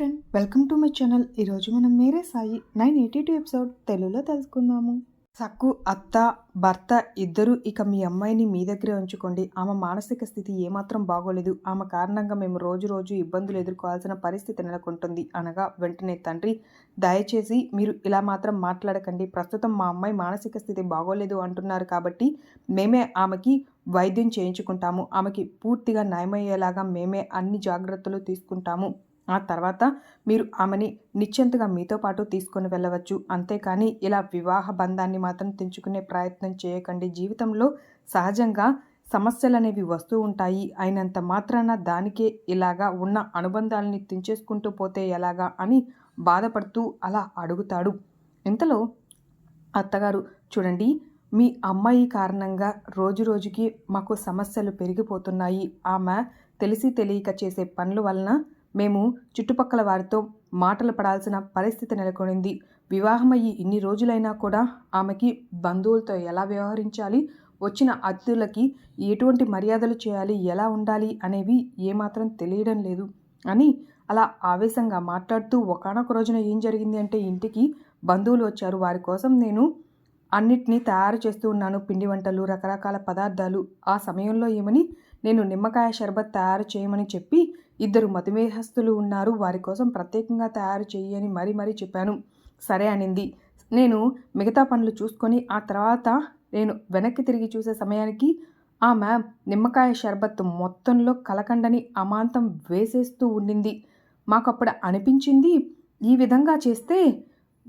Friend welcome to my channel ఈరోజు మనం Mere Sai nine eighty two episode తెలుగులో తెలుసుకుందాము. సక్కు అత్త భర్త ఇద్దరు ఇక మీ అమ్మాయిని మీ దగ్గరే ఉంచుకోండి. ఆమె మానసిక స్థితి ఏమాత్రం బాగోలేదు. ఆమె కారణంగా మేము రోజు రోజు ఇబ్బందులు ఎదుర్కోవాల్సిన పరిస్థితి నెలకొంటుంది. అనగా వెంటనే తండ్రి దయచేసి మీరు ఇలా మాత్రం మాట్లాడకండి. ప్రస్తుతం మా అమ్మాయి మానసిక స్థితి బాగోలేదు అంటున్నారు కాబట్టి మేమే ఆమెకి వైద్యం చేయించుకుంటాము. ఆమెకి పూర్తిగా నయమయ్యేలాగా మేమే అన్ని జాగ్రత్తలు తీసుకుంటాము. ఆ తర్వాత మీరు ఆమెని నిశ్చింతగా మీతో పాటు తీసుకొని వెళ్ళవచ్చు. అంతేకాని ఇలా వివాహ బంధాన్ని మాత్రం తెంచుకునే ప్రయత్నం చేయకండి. జీవితంలో సహజంగా సమస్యలు అనేవి వస్తూ ఉంటాయి. అయినంత మాత్రాన దానికే ఇలాగా ఉన్న అనుబంధాలని తెంచేసుకుంటూ పోతే ఎలాగా అని బాధపడుతూ అలా అడుగుతాడు. ఇంతలో అత్తగారు చూడండి మీ అమ్మాయి కారణంగా రోజు రోజుకి మాకు సమస్యలు పెరిగిపోతున్నాయి. ఆమె తెలిసి తెలియక చేసే పనుల వలన మేము చుట్టుపక్కల వారితో మాటలు పడాల్సిన పరిస్థితి నెలకొనింది. వివాహమయ్యి ఇన్ని రోజులైనా కూడా ఆమెకి బంధువులతో ఎలా వ్యవహరించాలి? వచ్చిన అతిథులకి ఎటువంటి మర్యాదలు చేయాలి? ఎలా ఉండాలి? అనేవి ఏమాత్రం తెలియడం లేదు. అని అలా ఆవేశంగా మాట్లాడుతూ ఒకనొక రోజున ఏం జరిగింది అంటే ఇంటికి బంధువులు వచ్చారు. వారి కోసం నేను అన్నిటినీ తయారు చేస్తూ ఉన్నాను. పిండి వంటలు రకరకాల పదార్థాలు. ఆ సమయంలో ఏమని? నేను నిమ్మకాయ షర్బత్ తయారు చేయమని చెప్పి ఇద్దరు మధుమేహస్తులు ఉన్నారు. వారి కోసం ప్రత్యేకంగా తయారు చేయి అని మరీ మరీ చెప్పాను. సరే అనింది. నేను మిగతా పనులు చూసుకొని ఆ తర్వాత నేను వెనక్కి తిరిగి చూసే సమయానికి ఆమె నిమ్మకాయ షర్బత్ మొత్తంలో కలకండని అమాంతం వేసేస్తూ ఉండింది. మాకప్పుడు అనిపించింది ఈ విధంగా చేస్తే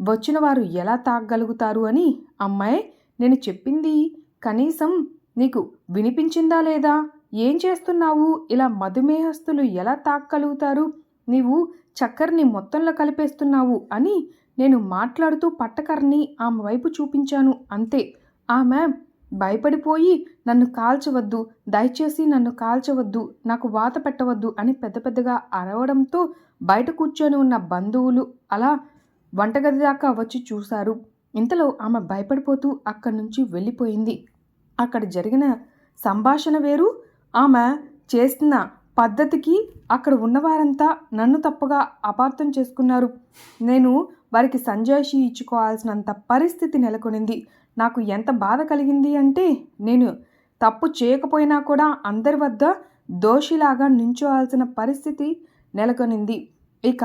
వచ్చిన వారు ఎలా తాగగలుగుతారు అని? అమ్మాయి నేను చెప్పింది కనీసం నీకు వినిపించిందా లేదా? ఏం చేస్తున్నావు? ఇలా మధుమేహస్తులు ఎలా తాగగలుగుతారు నీవు చక్కెరని మొత్తంలో కలిపేస్తున్నావు అని నేను మాట్లాడుతూ పట్టకర్ని ఆమె వైపు చూపించాను. అంతే. ఆమె భయపడిపోయి నన్ను కాల్చవద్దు. దయచేసి నన్ను కాల్చవద్దు. నాకు వాత పెట్టవద్దు అని పెద్ద పెద్దగా అరవడంతో బయట కూర్చొని ఉన్న బంధువులు అలా వంటగది దాకా వచ్చి చూశారు. ఇంతలో ఆమె భయపడిపోతూ అక్కడి నుంచి వెళ్ళిపోయింది. అక్కడ జరిగిన సంభాషణ వేరు. ఆమె చేస్తున్న పద్ధతికి అక్కడ ఉన్నవారంతా నన్ను తప్పుగా అపార్థం చేసుకున్నారు. నేను వారికి సంజాయిషి ఇచ్చుకోవాల్సినంత పరిస్థితి నెలకొనింది. నాకు ఎంత బాధ కలిగింది అంటే నేను తప్పు చేయకపోయినా కూడా అందరి వద్ద దోషిలాగా నించోవాల్సిన పరిస్థితి నెలకొనింది. ఇక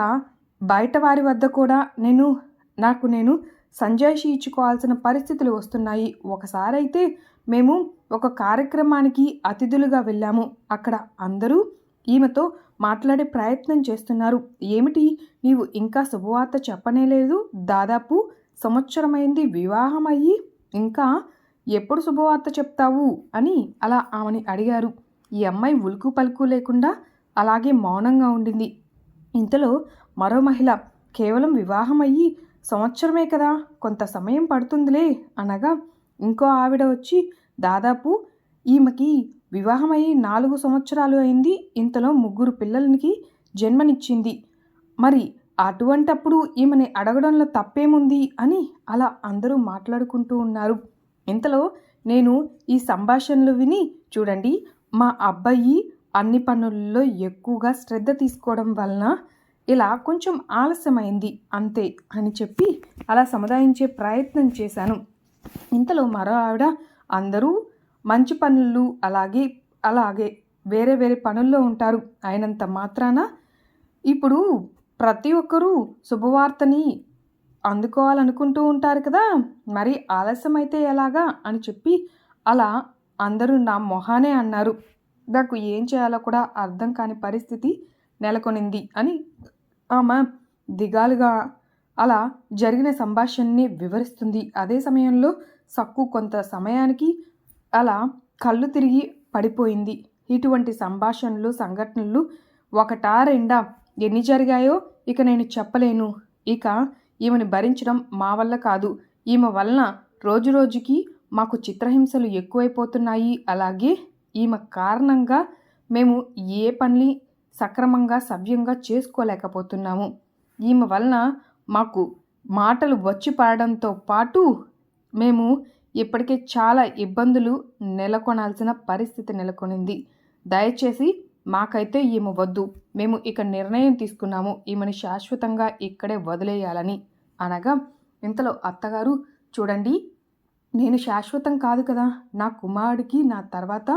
బయట వారి వద్ద కూడా నేను నాకు నేను సంజాయిషి ఇచ్చుకోవాల్సిన పరిస్థితులు వస్తున్నాయి. ఒకసారి అయితే మేము ఒక కార్యక్రమానికి అతిథులుగా వెళ్ళాము. అక్కడ అందరూ ఈమెతో మాట్లాడే ప్రయత్నం చేస్తున్నారు. ఏమిటి? నీవు ఇంకా శుభవార్త చెప్పనేలేదు దాదాపు సంవత్సరమైంది వివాహం అయ్యి ఇంకా ఎప్పుడు శుభవార్త చెప్తావు? అని అలా ఆమెని అడిగారు. ఈ అమ్మాయి ఉలుకు పలుకు లేకుండా అలాగే మౌనంగా ఉండింది. ఇంతలో మరో మహిళ కేవలం వివాహం అయ్యి సంవత్సరమే కదా కొంత సమయం పడుతుందిలే అనగా ఇంకో ఆవిడ వచ్చి దాదాపు ఈమెకి వివాహమై నాలుగు సంవత్సరాలు అయింది ఇంతలో ముగ్గురు పిల్లలకి జన్మనిచ్చింది. మరి అటువంటప్పుడు ఈమెని అడగడంలో తప్పేముంది? అని అలా అందరూ మాట్లాడుకుంటూ ఉన్నారు. ఇంతలో నేను ఈ సంభాషణలు విని చూడండి మా అబ్బాయి అన్ని పనుల్లో ఎక్కువగా శ్రద్ధ తీసుకోవడం వలన ఇలా కొంచెం ఆలస్యమైంది అంతే అని చెప్పి అలా సముదాయించే ప్రయత్నం చేశాను. ఇంతలో మరో ఆవిడ అందరూ మంచి పనులు అలాగే అలాగే వేరే వేరే పనుల్లో ఉంటారు. అయినంత మాత్రాన ఇప్పుడు ప్రతి ఒక్కరూ శుభవార్తని అందుకోవాలనుకుంటూ ఉంటారు కదా. మరి ఆలస్యం అయితే ఎలాగా? అని చెప్పి అలా అందరూ నా మొహానే అన్నారు. నాకు ఏం చేయాలో కూడా అర్థం కాని పరిస్థితి నెలకొనింది అని ఆమె దిగాలుగా అలా జరిగిన సంభాషణని వివరిస్తుంది. అదే సమయంలో సక్కు కొంత సమయానికి అలా కళ్ళు తిరిగి పడిపోయింది. ఇటువంటి సంభాషణలు సంఘటనలు ఒకటా రెండా? ఎన్ని జరిగాయో ఇక నేను చెప్పలేను. ఇక ఈమెను భరించడం మా వల్ల కాదు. ఈమె వలన రోజు రోజుకి మాకు చిత్రహింసలు ఎక్కువైపోతున్నాయి. అలాగే ఈమె కారణంగా మేము ఏ పని సక్రమంగా సవ్యంగా చేసుకోలేకపోతున్నాము. ఈమె వలన మాకు మాటలు వచ్చి పాడడంతో పాటు మేము ఇప్పటికే చాలా ఇబ్బందులు నెలకొనాల్సిన పరిస్థితి నెలకొనింది. దయచేసి మాకైతే ఈమె వద్దు. మేము ఇక నిర్ణయం తీసుకున్నాము. ఈమెని శాశ్వతంగా ఇక్కడే వదిలేయాలని. అనగా ఇంతలో అత్తగారు చూడండి నేను శాశ్వతం కాదు కదా. నా కుమారుడికి నా తర్వాత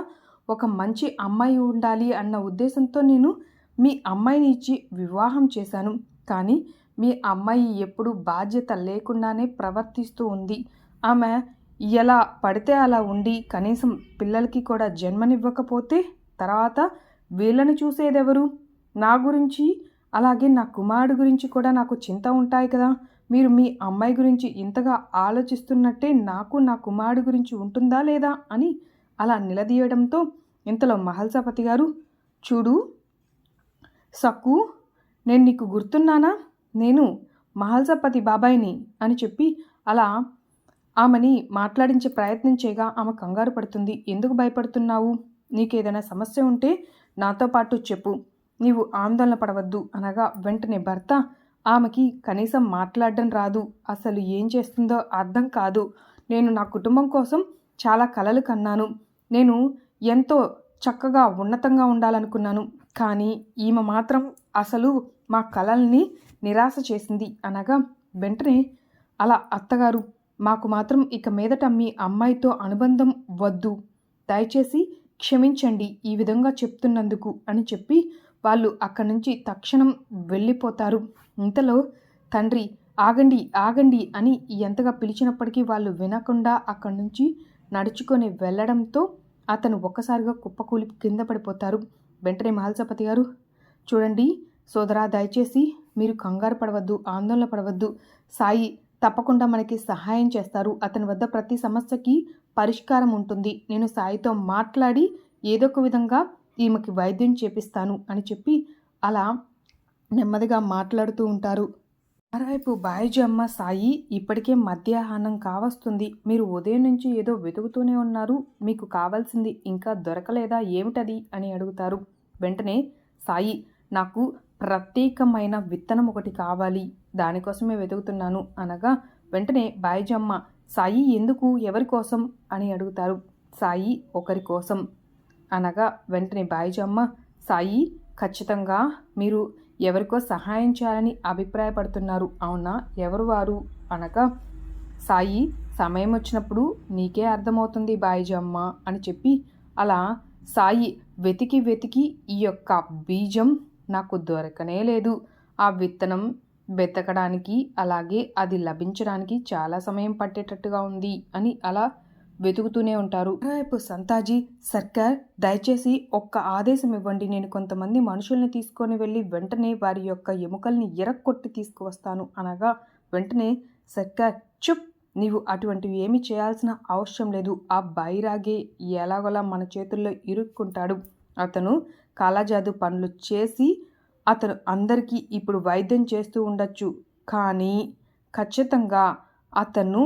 ఒక మంచి అమ్మాయి ఉండాలి అన్న ఉద్దేశంతో నేను మీ అమ్మాయిని ఇచ్చి వివాహం చేశాను. కానీ మీ అమ్మాయి ఎప్పుడు బాధ్యత లేకుండానే ప్రవర్తిస్తూ ఉంది. ఆమె ఎలా పడితే అలా ఉండి కనీసం పిల్లలకి కూడా జన్మనివ్వకపోతే తర్వాత వీళ్ళని చూసేదెవరు? నా గురించి? అలాగే నా కుమారుడు గురించి కూడా నాకు చింత ఉంటాయి కదా. మీరు మీ అమ్మాయి గురించి ఇంతగా ఆలోచిస్తున్నట్టే నాకు నా కుమారుడు గురించి ఉంటుందా లేదా అని అలా నిలదీయడంతో ఇంతలో మహల్సాపతి గారు చూడు సక్కు నేను నీకు గుర్తున్నానా? నేను మహల్సాపతి బాబాయిని అని చెప్పి అలా ఆమెని మాట్లాడించే ప్రయత్నం చేయగా ఆమె కంగారు పడుతుంది. ఎందుకు భయపడుతున్నావు? నీకేదైనా సమస్య ఉంటే నాతో పాటు చెప్పు. నీవు ఆందోళన పడవద్దు అనగా వెంటనే భర్త ఆమెకి కనీసం మాట్లాడడం రాదు. అసలు ఏం చేస్తుందో అర్థం కాదు. నేను నా కుటుంబం కోసం చాలా కలలు కన్నాను. నేను ఎంతో చక్కగా ఉన్నతంగా ఉండాలనుకున్నాను. కానీ ఈమె మాత్రం అసలు మా కలల్ని నిరాశ చేసింది. అనగా వెంటనే అలా అత్తగారు మాకు మాత్రం ఇక మీదట మీ అమ్మాయితో అనుబంధం వద్దు. దయచేసి క్షమించండి ఈ విధంగా చెప్తున్నందుకు అని చెప్పి వాళ్ళు అక్కడి నుంచి తక్షణం వెళ్ళిపోతారు. ఇంతలో తండ్రి ఆగండి ఆగండి అని ఎంతగా పిలిచినప్పటికీ వాళ్ళు వినకుండా అక్కడి నుంచి నడుచుకొని వెళ్ళడంతో అతను ఒక్కసారిగా కుప్పకూలి కింద పడిపోతారు. వెంటనే మహల్సపతి గారు చూడండి సోదరా దయచేసి మీరు కంగారు పడవద్దు ఆందోళన పడవద్దు. సాయి తప్పకుండా మనకి సహాయం చేస్తారు. అతని వద్ద ప్రతి సమస్యకి పరిష్కారం ఉంటుంది. నేను సాయితో మాట్లాడి ఏదో ఒక విధంగా ఈమెకి వైద్యం చేపిస్తాను అని చెప్పి అలా నెమ్మదిగా మాట్లాడుతూ ఉంటారు. మరోవైపు బాయిజీ అమ్మ సాయి ఇప్పటికే మధ్యాహ్నం కావస్తుంది. మీరు ఉదయం నుంచి ఏదో వెతుకుతూనే ఉన్నారు. మీకు కావాల్సింది ఇంకా దొరకలేదా? ఏమిటది? అని అడుగుతారు. వెంటనే సాయి నాకు ప్రత్యేకమైన విత్తనం ఒకటి కావాలి. దానికోసమే వెతుకుతున్నాను అనగా వెంటనే బాయిజమ్మ సాయి ఎందుకు? ఎవరి కోసం? అని అడుగుతారు. సాయి ఒకరి కోసం. అనగా వెంటనే బాయిజమ్మ సాయి ఖచ్చితంగా మీరు ఎవరికో సహాయం చేయాలని అభిప్రాయపడుతున్నారు. అవునా? ఎవరు వారు? అనగా సాయి సమయం వచ్చినప్పుడు నీకే అర్థమవుతుంది బాయిజమ్మ అని చెప్పి అలా సాయి వెతికి వెతికి ఈ యొక్క బీజం నాకు దొరకనే లేదు. ఆ విత్తనం వెతకడానికి అలాగే అది లభించడానికి చాలా సమయం పట్టేటట్టుగా ఉంది అని అలా వెతుకుతూనే ఉంటారు. రేపు సంతాజీ సర్కార్ దయచేసి ఒక్క ఆదేశం ఇవ్వండి. నేను కొంతమంది మనుషుల్ని తీసుకొని వెళ్ళి వెంటనే వారి యొక్క ఎముకల్ని ఎరక్కొట్టి తీసుకువస్తాను. అనగా వెంటనే సర్కార్ చుప్! నీవు అటువంటివి ఏమి చేయాల్సిన అవసరం లేదు. ఆ బైరాగే ఎలాగోలా మన చేతుల్లో ఇరుక్కుంటాడు. అతను కాలాజాదు పనులు చేసి అతను అందరికీ ఇప్పుడు వైద్యం చేస్తూ ఉండొచ్చు. కానీ ఖచ్చితంగా అతను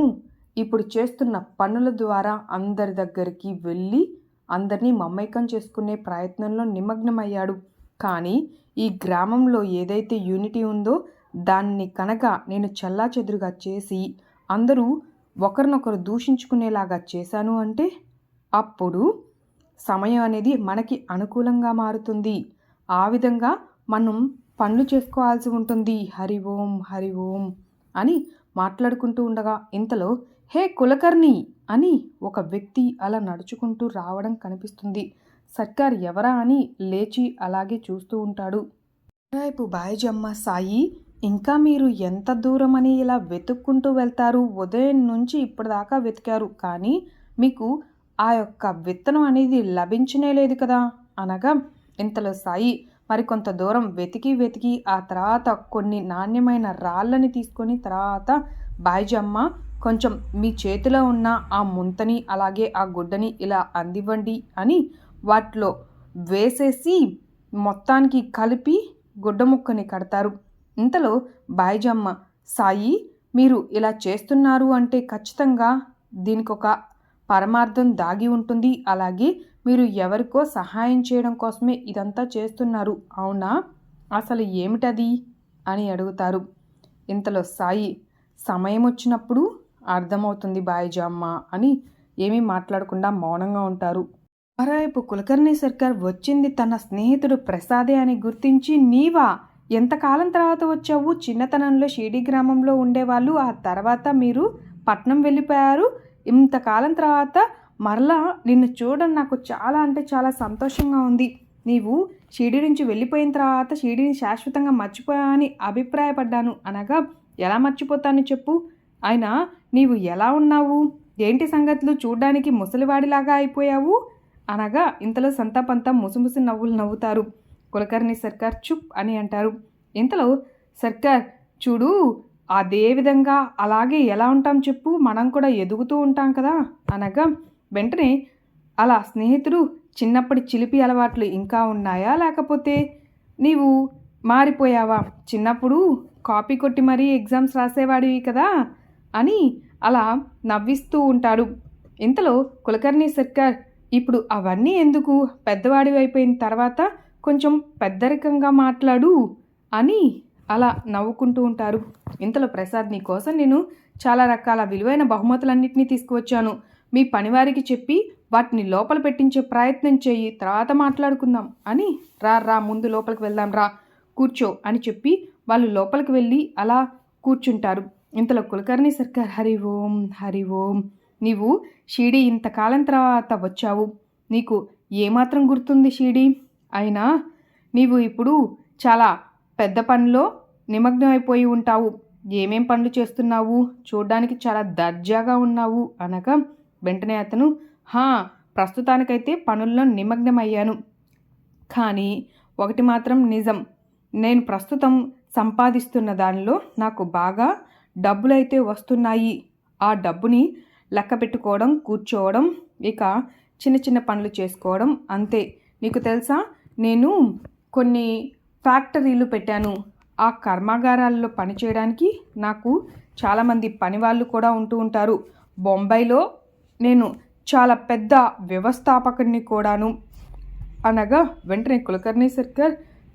ఇప్పుడు చేస్తున్న పనుల ద్వారా అందరి దగ్గరికి వెళ్ళి అందరినీ మమైకం చేసుకునే ప్రయత్నంలో నిమగ్నమయ్యాడు. కానీ ఈ గ్రామంలో ఏదైతే యూనిటీ ఉందో దాన్ని కనుక నేను చెల్లాచెదురుగా చేసి అందరూ ఒకరినొకరు దూషించుకునేలాగా చేశాను అంటే అప్పుడు సమయం అనేది మనకి అనుకూలంగా మారుతుంది. ఆ విధంగా మనం పనులు చేసుకోవాల్సి ఉంటుంది. హరి ఓం హరి ఓం అని మాట్లాడుకుంటూ ఉండగా ఇంతలో హే కులకర్ణి అని ఒక వ్యక్తి అలా నడుచుకుంటూ రావడం కనిపిస్తుంది. సర్కార్ ఎవరా అని లేచి అలాగే చూస్తూ ఉంటాడు. రేపు బాయిజమ్మ సాయి ఇంకా మీరు ఎంత దూరం అని ఇలా వెతుక్కుంటూ వెళ్తారు? ఉదయం నుంచి ఇప్పటిదాకా వెతికారు. కానీ మీకు ఆ యొక్క విత్తనం అనేది లభించనే లేదు కదా? అనగా ఇంతలో సాయి మరికొంత దూరం వెతికి వెతికి ఆ తర్వాత కొన్ని నాణ్యమైన రాళ్ళని తీసుకొని తర్వాత బాయిజమ్మ కొంచెం మీ చేతిలో ఉన్న ఆ ముంతని అలాగే ఆ గుడ్డని ఇలా అందివ్వండి అని వాటిలో వేసేసి మొత్తానికి కలిపి గుడ్డ ముక్కని కడతారు. ఇంతలో బాయిజమ్మ సాయి మీరు ఇలా చేస్తున్నారు అంటే ఖచ్చితంగా దీనికి ఒక పరమార్థం దాగి ఉంటుంది. అలాగే మీరు ఎవరికో సహాయం చేయడం కోసమే ఇదంతా చేస్తున్నారు. అవునా? అసలు ఏమిటది? అని అడుగుతారు. ఇంతలో సాయి సమయం వచ్చినప్పుడు అర్థమవుతుంది బాయిజామ్మ అని ఏమీ మాట్లాడకుండా మౌనంగా ఉంటారు. మరోవైపు కులకర్ణి సర్కార్ వచ్చింది తన స్నేహితుడు ప్రసాదే అని గుర్తించి నీవా? ఎంతకాలం తర్వాత వచ్చావు? చిన్నతనంలో షిరిడి గ్రామంలో ఉండేవాళ్ళు. ఆ తర్వాత మీరు పట్నం వెళ్ళిపోయారు. ఇంతకాలం తర్వాత మరలా నిన్ను చూడడం నాకు చాలా అంటే చాలా సంతోషంగా ఉంది. నీవు షిరిడి నుంచి వెళ్ళిపోయిన తర్వాత షిరిడిని శాశ్వతంగా మర్చిపోయావని అభిప్రాయపడ్డాను. అనగా ఎలా మర్చిపోతాను చెప్పు. అయినా నీవు ఎలా ఉన్నావు? ఏంటి సంగతులు చూడ్డానికి ముసలివాడిలాగా అయిపోయావు? అనగా ఇంతలో సంతాపంతా ముసుముసి నవ్వులు నవ్వుతారు. కులకర్ణి సర్కార్ చుప్ అని అంటారు. ఇంతలో సర్కార్ చూడు అదే విధంగా అలాగే ఎలా ఉంటాం చెప్పు మనం కూడా ఎదుగుతూ ఉంటాం కదా? అనగా వెంటనే అలా స్నేహితుడు చిన్నప్పటి చిలిపి అలవాట్లు ఇంకా ఉన్నాయా లేకపోతే నీవు మారిపోయావా? చిన్నప్పుడు కాపీ కొట్టి మరీ ఎగ్జామ్స్ రాసేవాడివి కదా? అని అలా నవ్విస్తూ ఉంటాడు. ఇంతలో కులకర్ణి సర్కార్ ఇప్పుడు అవన్నీ ఎందుకు? పెద్దవాడివి అయిపోయిన తర్వాత కొంచెం పెద్దరికంగా మాట్లాడు అని అలా నవ్వుకుంటూ ఉంటారు. ఇంతలో ప్రసాద్ నీ కోసం నేను చాలా రకాల విలువైన బహుమతులన్నింటినీ తీసుకువచ్చాను. మీ పనివారికి చెప్పి వాటిని లోపల పెట్టించే ప్రయత్నం చేయి. తర్వాత మాట్లాడుకుందాం అని రా రా ముందు లోపలికి వెళ్దాం రా కూర్చో అని చెప్పి వాళ్ళు లోపలికి వెళ్ళి అలా కూర్చుంటారు. ఇంతలో కులకర్ణి సర్కార్ హరి ఓం హరి ఓం నీవు షీడి ఇంతకాలం తర్వాత వచ్చావు. నీకు ఏమాత్రం గుర్తుంది షీడి అయినా నీవు ఇప్పుడు చాలా పెద్ద పనిలో నిమగ్నం అయిపోయి ఉంటావు. ఏమేం పనులు చేస్తున్నావు? చూడ్డానికి చాలా దర్జాగా ఉన్నావు. అనగా వెంటనే అతను హా ప్రస్తుతానికైతే పనుల్లో నిమగ్నమయ్యాను. కానీ ఒకటి మాత్రం నిజం. నేను ప్రస్తుతం సంపాదిస్తున్న దానిలో నాకు బాగా డబ్బులైతే వస్తున్నాయి. ఆ డబ్బుని లెక్క పెట్టుకోవడం కూర్చోవడం ఇక చిన్న చిన్న పనులు చేసుకోవడం అంతే. నీకు తెలుసా? నేను కొన్ని ఫ్యాక్టరీలు పెట్టాను. ఆ కర్మాగారాల్లో పనిచేయడానికి నాకు చాలామంది పని వాళ్ళు కూడా ఉంటూ ఉంటారు. బొంబాయిలో నేను చాలా పెద్ద వ్యవస్థాపకుడిని కూడాను. అనగా వెంటనే కులకర్ణి సర్కార్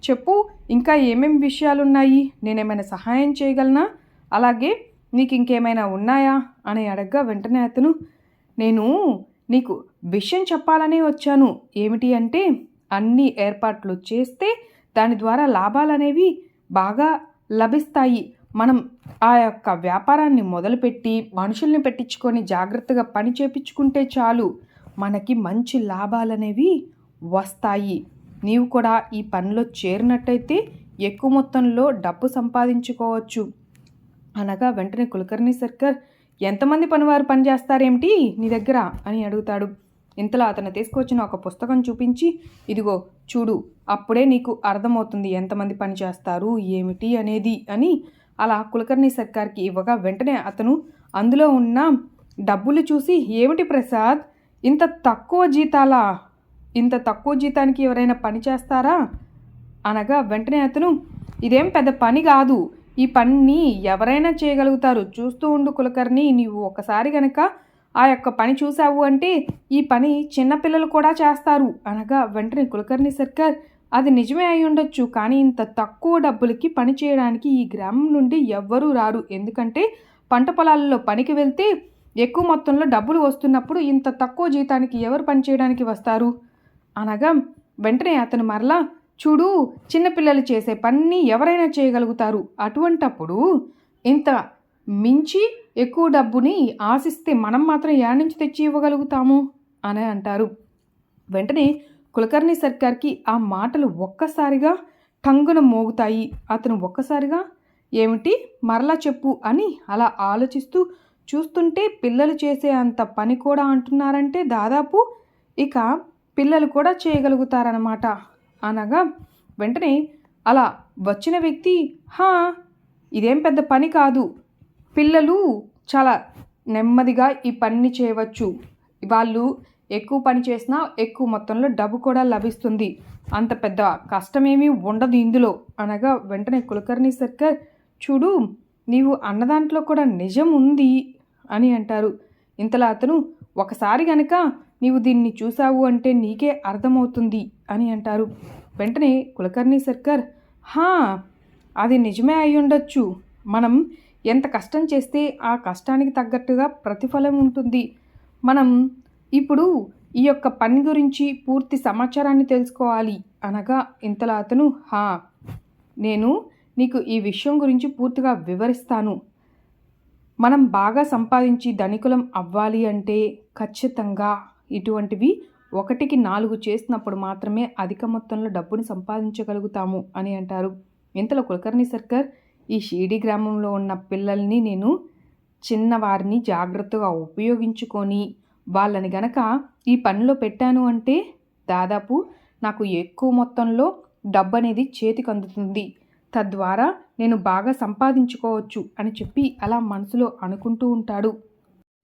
చెప్పు ఇంకా ఏమేం విషయాలున్నాయి? నేనేమైనా సహాయం చేయగలనా? అలాగే నీకు ఇంకేమైనా ఉన్నాయా? అని అడగ్గా వెంటనే అతను నేను నీకు విషయం చెప్పాలనే వచ్చాను. ఏమిటి అంటే అన్ని ఏర్పాట్లు చేస్తే దాని ద్వారా లాభాలనేవి బాగా లభిస్తాయి. మనం ఆ యొక్క వ్యాపారాన్ని మొదలుపెట్టి మనుషుల్ని పెట్టించుకొని జాగ్రత్తగా పని చేపించుకుంటే చాలు. మనకి మంచి లాభాలనేవి వస్తాయి. నీవు కూడా ఈ పనిలో చేరినట్టయితే ఎక్కువ మొత్తంలో డబ్బు సంపాదించుకోవచ్చు. అనగా వెంటనే కులకర్ణి సర్కార్ ఎంతమంది పనివారు పనిచేస్తారేమిటి నీ దగ్గర? అని అడుగుతాడు. ఇంతలో అతను తీసుకొచ్చిన ఒక పుస్తకం చూపించి ఇదిగో చూడు అప్పుడే నీకు అర్థమవుతుంది ఎంతమంది పని చేస్తారు ఏమిటి అనేది అని అలా కులకర్ణి సర్కార్కి ఇవ్వగా వెంటనే అతను అందులో ఉన్న డబ్బులు చూసి ఏమిటి ప్రసాద్? ఇంత తక్కువ జీతాలా? ఇంత తక్కువ జీతానికి ఎవరైనా పని చేస్తారా? అనగా వెంటనే అతను ఇదేం పెద్ద పని కాదు ఈ పనిని ఎవరైనా చేయగలుగుతారు. చూస్తూ ఉండు కులకర్ణి నీవు ఒకసారి గనక ఆ యొక్క పని చూసావు అంటే ఈ పని చిన్నపిల్లలు కూడా చేస్తారు. అనగా వెంటనే కులకర్ణి సర్కార్ అది నిజమే అయి ఉండొచ్చు. కానీ ఇంత తక్కువ డబ్బులకి పని చేయడానికి ఈ గ్రామం నుండి ఎవ్వరూ రారు. ఎందుకంటే పంట పొలాలలో పనికి వెళ్తే ఎక్కువ మొత్తంలో డబ్బులు వస్తున్నప్పుడు ఇంత తక్కువ జీతానికి ఎవరు పని చేయడానికి వస్తారు? అనగా వెంటనే అతను మరలా చూడు చిన్నపిల్లలు చేసే పని ఎవరైనా చేయగలుగుతారు. అటువంటప్పుడు ఇంత మించి ఎక్కువ డబ్బుని ఆశిస్తే మనం మాత్రం యాడ్ నుంచి తెచ్చి ఇవ్వగలుగుతాము? అని అంటారు. వెంటనే కులకర్ణి సర్కార్కి ఆ మాటలు ఒక్కసారిగా టంగున మోగుతాయి. అతను ఒక్కసారిగా ఏమిటి? మరలా చెప్పు అని అలా ఆలోచిస్తూ చూస్తుంటే పిల్లలు చేసే అంత పని కూడా అంటున్నారంటే దాదాపు ఇక పిల్లలు కూడా చేయగలుగుతారనమాట అనగా వెంటనే అలా వచ్చిన వ్యక్తి హా ఇదేం పెద్ద పని కాదు. పిల్లలు చాలా నెమ్మదిగా ఈ పనిని చేయవచ్చు. వాళ్ళు ఎక్కువ పని చేసినా ఎక్కువ మొత్తంలో డబ్బు కూడా లభిస్తుంది. అంత పెద్ద కష్టమేమీ ఉండదు ఇందులో. అనగా వెంటనే కులకర్ణి సర్కార్ చూడు నీవు అన్నదాంట్లో కూడా నిజం ఉంది అని అంటారు. ఇంతలా అతను ఒకసారి గనక నీవు దీన్ని చూసావు అంటే నీకే అర్థమవుతుంది అని అంటారు. వెంటనే కులకర్ణి సర్కార్ హా అది నిజమే అయి ఉండొచ్చు మనం ఎంత కష్టం చేస్తే ఆ కష్టానికి తగ్గట్టుగా ప్రతిఫలం ఉంటుంది. మనం ఇప్పుడు ఈ యొక్క పని గురించి పూర్తి సమాచారాన్ని తెలుసుకోవాలి. అనగా ఇంతలో అతను హా నేను నీకు ఈ విషయం గురించి పూర్తిగా వివరిస్తాను. మనం బాగా సంపాదించి ధనికులం అవ్వాలి అంటే ఖచ్చితంగా ఇటువంటివి ఒకటికి నాలుగు చేసినప్పుడు మాత్రమే అధిక మొత్తంలో డబ్బుని సంపాదించగలుగుతాము అని అంటారు. ఇంతలో కులకర్ణి సర్కార్ ఈ షీడి గ్రామంలో ఉన్న పిల్లల్ని నేను చిన్నవారిని జాగ్రత్తగా ఉపయోగించుకొని వాళ్ళని గనక ఈ పనిలో పెట్టాను అంటే దాదాపు నాకు ఎక్కువ మొత్తంలో డబ్బు అనేది చేతికి అందుతుంది. తద్వారా నేను బాగా సంపాదించుకోవచ్చు అని చెప్పి అలా మనసులో అనుకుంటూ ఉంటాడు.